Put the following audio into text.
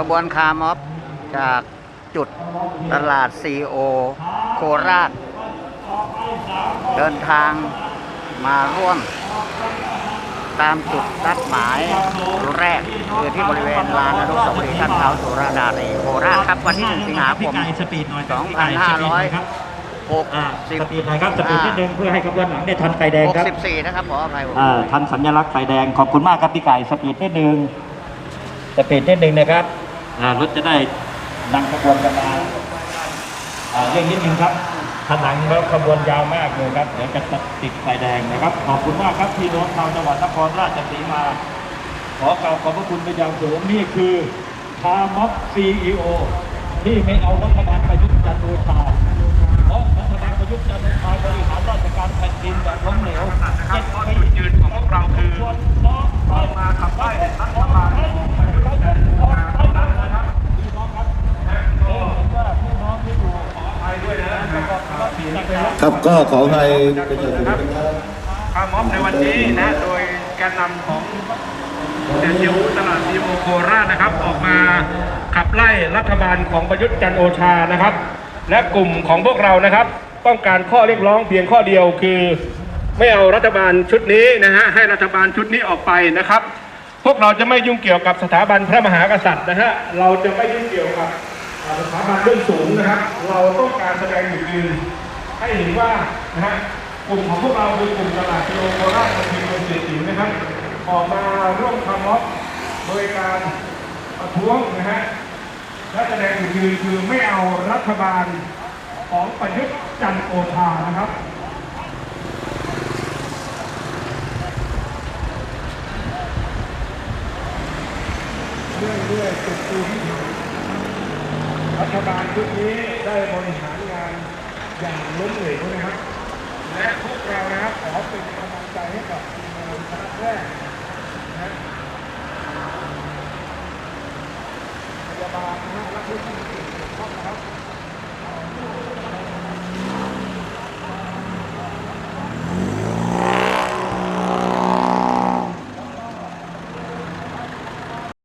ขบวนคาร์ม็อบจากจุดตลาดซีโอโคราช เดินทางมาร่วม ตามจุดนัดหมายแรก คือที่บริเวณลานอนุสาวรีย์ท่านเท้าสุรนารีโคราชครับ วันที่ 1 สิงหาคพี่มไก่สปีดหน่อยครับพี่ไก่สปีดหน่อยครับอ่าสปีดหน่อยครับสปีดนิดนึงเพื่อให้ขบวนหลังได้ทันไฟแดงครับ64นะครับขออภัยผมอ่าทันสัญลักษณ์ไฟแดงขอบคุณมากครับพี่ไก่สปีดนิดนึงสปีดนิดนึงนะครับอ่า รถจะได้นั่งขบวนกันมาเร่งนิดนึงครับถนนรถขบวนยาวมากเลยครับเดี๋ยวจะติดไฟแดงนะครับ ขอบคุณมากครับพี่น้องชาวจังหวัดนครราชสีมา ขอกล่าวขอบพระคุณไปอย่างสูงนี่คือพาม็อบซีอีโอที่ไม่เอารัฐบาลประยุทธ์จันทร์โอชารา ครับก็ขออภัยเป็นอย่างสูงครับคาม็อบในวันนี้นะโดยแกนนำของเดชิวตลาดซีโอโคราชนะครับ ออกมาขับไล่รัฐบาลของประยุทธ์จันโอชานะครับ และกลุ่มของพวกเรานะครับ ต้องการข้อเรียกร้องเพียงข้อเดียวคือ ไม่เอารัฐบาลชุดนี้นะฮะให้รัฐบาลชุดนี้ออกไปนะครับ พวกเราจะไม่ยุ่งเกี่ยวกับสถาบันพระมหากษัตริย์นะฮะเราจะไม่ยุ่งเกี่ยวกับ สถาบันเรื่องสูงนะครับ เราต้องการแสดงจุดยืนให้เห็นว่านะฮะกลุ่มของพวกเราคือกลุ่มตลาดกิโลโคราชทีมเมืองเสียสิงนะครับ ออกมาร่วมคาม็อบโดยการประท้วงนะฮะและแสดงจุดยืนคือไม่เอารัฐบาลของประยุทธ์จันโอชานะครับเรื่อยเรื่อยจุดตูที่ ชุดนี้ได้บริหารงานอย่างล้มเหลวนะครับ และพวกเรานะครับขอเป็นกำลังใจให้กับทีมงานคณะแรกนะพยาบาลนะรักษาที่มีส่วนเกี่ยวข้องนะครับ